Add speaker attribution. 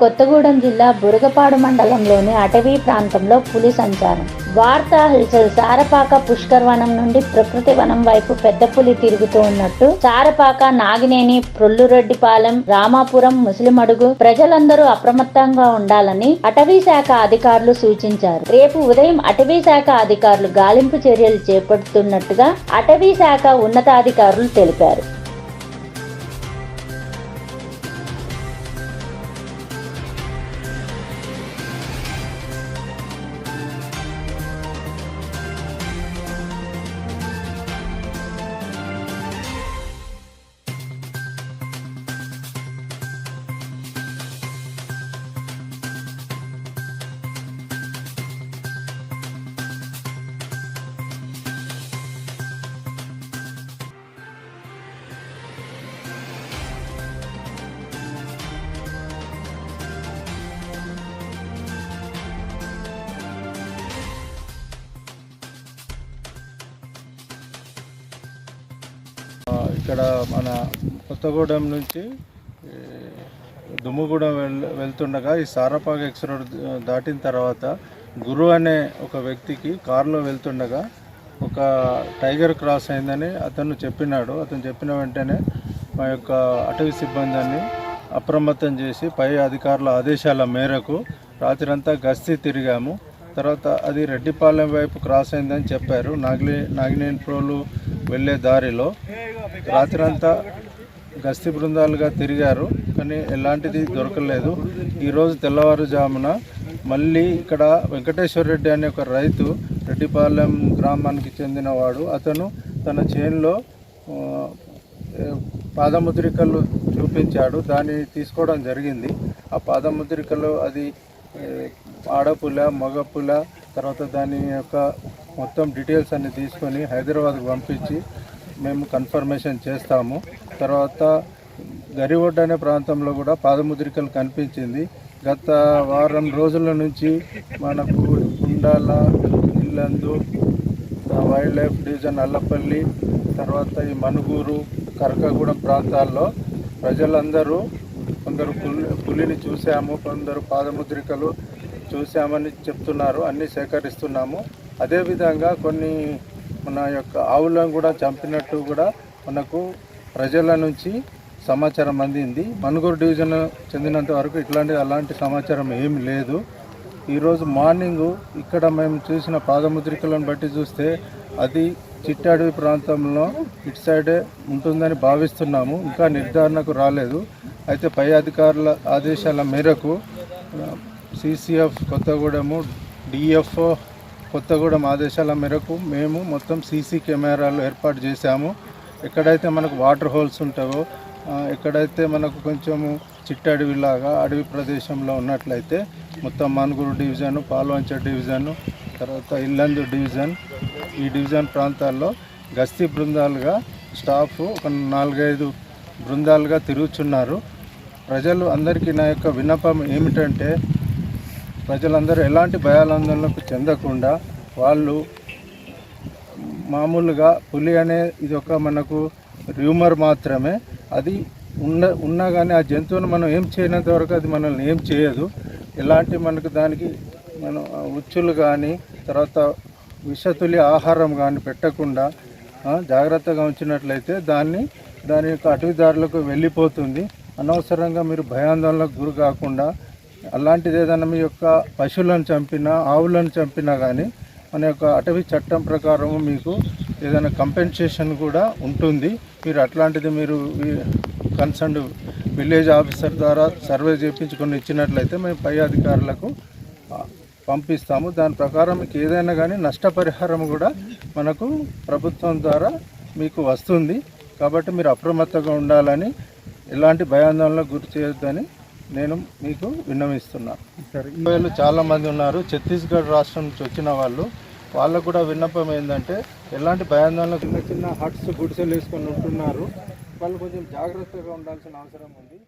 Speaker 1: కొత్తగూడెం జిల్లా బురగపాడు మండలంలోని అటవీ ప్రాంతంలో పులి సంచారం. వార్తా హల్చల్ సారపాక పుష్కర్ వనం నుండి ప్రకృతి వనం వైపు పెద్ద పులి తిరుగుతూ ఉన్నట్టు సారపాక నాగినేని ప్రొల్లురెడ్డిపాలెం రామాపురం ముస్లిమడుగు ప్రజలందరూ అప్రమత్తంగా ఉండాలని అటవీ శాఖ అధికారులు సూచించారు. రేపు ఉదయం అటవీ శాఖ అధికారులు గాలింపు చర్యలు చేపడుతున్నట్టుగా అటవీ శాఖ ఉన్నతాధికారులు తెలిపారు.
Speaker 2: ఇక్కడ మన కొత్తగూడెం నుంచి దుమ్ముగూడెం వెళ్తుండగా ఈ సారపాగ ఎక్స్ రోడ్ దాటిన తర్వాత గురు అనే ఒక వ్యక్తికి కారులో వెళ్తుండగా ఒక టైగర్ క్రాస్ అయిందని అతను చెప్పినాడు. అతను చెప్పిన వెంటనే మా యొక్క అటవీ సిబ్బందిని అప్రమత్తం చేసి పై అధికారుల ఆదేశాల మేరకు రాత్రంతా గస్తీ తిరిగాము. తర్వాత అది రెడ్డిపాలెం వైపు క్రాస్ అయిందని చెప్పారు. నాగిలే నాగినేని ప్రోలు వెళ్ళే దారిలో రాత్రంతా గస్తీ బృందాలుగా తిరిగారు కానీ ఎలాంటిది దొరకలేదు. ఈరోజు తెల్లవారుజామున మళ్ళీ ఇక్కడ వెంకటేశ్వర రెడ్డి అనే ఒక రైతు రెడ్డిపాలెం గ్రామానికి చెందినవాడు. అతను తన చేనులో పాదముద్రికలు చూపించాడు. దాన్ని తీసుకోవడం జరిగింది. ఆ పాదముద్రికలు అది ఆడపుల మగపుల తర్వాత దాని యొక్క మొత్తం డీటెయిల్స్ అన్ని తీసుకొని హైదరాబాద్కు పంపించి మేము కన్ఫర్మేషన్ చేస్తాము. తర్వాత గరివొడ్డు అనే ప్రాంతంలో కూడా పాదముద్రికలు కనిపించింది. గత వారం రోజుల నుంచి మనకు Gundala Yellandu wild life division Allapalli తర్వాత ఈ మనుగూరు కరకగూడెం ప్రాంతాల్లో ప్రజలందరూ కొందరు పులి పులిని చూసాము కొందరు పాదముద్రికలు చూసామని చెప్తున్నారు. అన్నీ సేకరిస్తున్నాము. అదేవిధంగా కొన్ని మన యొక్క ఆవులను కూడా చంపినట్టు కూడా మనకు ప్రజల నుంచి సమాచారం అందింది. మనుగూరు డివిజన్ చెందినంత వరకు ఇట్లాంటి అలాంటి సమాచారం ఏమి లేదు. ఈరోజు మార్నింగ్ ఇక్కడ మేము చూసిన పాదముద్రికలను బట్టి చూస్తే అది చిట్టాడవి ప్రాంతంలో ఇటు సైడే ఉంటుందని భావిస్తున్నాము. ఇంకా నిర్ధారణకు రాలేదు. అయితే పై అధికారుల ఆదేశాల మేరకు సిసిఎఫ్ కొత్తగూడెము డిఎఫ్ఓ కొత్తగూడెం ఆదేశాల మేరకు మేము మొత్తం సీసీ కెమెరాలు ఏర్పాటు చేశాము. ఎక్కడైతే మనకు వాటర్ హోల్స్ ఉంటావో ఎక్కడైతే మనకు కొంచెము చిట్టడవిలాగా అడవి ప్రదేశంలో ఉన్నట్లయితే మొత్తం మనుగురు డివిజను పాల్వంచ డివిజను తర్వాత ఇల్లందు డివిజన్ ఈ డివిజన్ ప్రాంతాల్లో గస్తీ బృందాలుగా స్టాఫ్ ఒక నాలుగైదు బృందాలుగా తిరుగుతున్నారు ప్రజలు అందరికీ నా యొక్క విన్నపం ఏమిటంటే ప్రజలందరూ ఎలాంటి భయాలందనలకు చెందకుండా వాళ్ళు మామూలుగా పులి అనే ఇది ఒక మనకు రూమర్ మాత్రమే. అది ఉన్న ఉన్నా కానీ ఆ జంతువును మనం ఏం చేయనంత వరకు అది మనల్ని ఏం చేయదు. ఎలాంటి మనకు దానికి మనం ఉచ్చులు కానీ తర్వాత విషతుల్య ఆహారం కానీ పెట్టకుండా జాగ్రత్తగా ఉంచినట్లయితే దాన్ని దాని యొక్క అటవీదారులకు వెళ్ళిపోతుంది. అనవసరంగా మీరు భయాందోళనకు గురి కాకుండా అలాంటిది ఏదైనా మీ యొక్క పశువులను చంపినా ఆవులను చంపినా కానీ మన యొక్క అటవీ చట్టం ప్రకారం మీకు ఏదైనా కంపెన్సేషన్ కూడా ఉంటుంది. మీరు అట్లాంటిది మీరు కన్సర్న్ విలేజ్ ఆఫీసర్ ద్వారా సర్వే చేయించుకొని ఇచ్చినట్లయితే మేము పై అధికారులకు పంపిస్తాము. దాని ప్రకారం మీకు ఏదైనా కానీ నష్టపరిహారం కూడా మనకు ప్రభుత్వం ద్వారా మీకు వస్తుంది. కాబట్టి మీరు అప్రమత్తంగా ఉండాలని ఎలాంటి భయాందోళనకు గురి చేయొద్దని నేను మీకు విన్నవిస్తున్నాను సరే వీళ్ళు చాలామంది ఉన్నారు ఛత్తీస్గఢ్ రాష్ట్రం నుంచి వచ్చిన వాళ్ళు వాళ్ళకు కూడా విన్నపం ఏంటంటే ఎలాంటి భయాందోళన చిన్న చిన్న హట్స్ గుడిసెలు వేసుకొని ఉంటున్నారు. వాళ్ళు కొంచెం జాగ్రత్తగా ఉండాల్సిన అవసరం ఉంది.